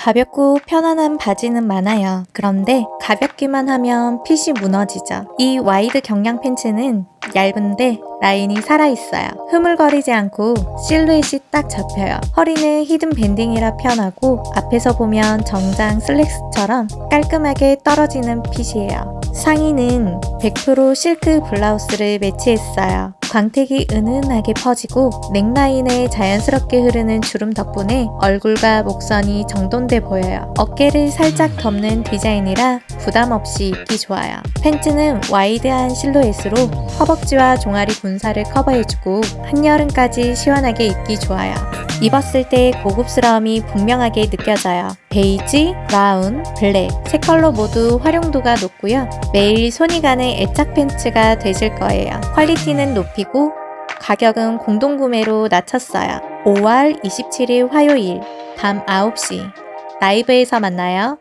가볍고 편안한 바지는 많아요. 그런데 가볍기만 하면 핏이 무너지죠. 이 와이드 경량 팬츠는 얇은데 라인이 살아있어요. 흐물거리지 않고 실루엣이 딱 잡혀요. 허리는 히든 밴딩이라 편하고 앞에서 보면 정장 슬랙스처럼 깔끔하게 떨어지는 핏이에요. 상의는 100% 실크 블라우스를 매치했어요. 광택이 은은하게 퍼지고 넥라인에 자연스럽게 흐르는 주름 덕분에 얼굴과 목선이 정돈돼 보여요. 어깨를 살짝 덮는 디자인이라 부담 없이 입기 좋아요. 팬츠는 와이드한 실루엣으로 허벅지와 종아리 분사를 커버해주고 한여름까지 시원하게 입기 좋아요. 입었을 때 고급스러움이 분명하게 느껴져요. 베이지, 브라운, 블랙 세 컬러 모두 활용도가 높고요. 매일 손이 가는 애착 팬츠가 되실 거예요. 퀄리티는 높이고 가격은 공동구매로 낮췄어요. 5월 27일 화요일 밤 9시 라이브에서 만나요.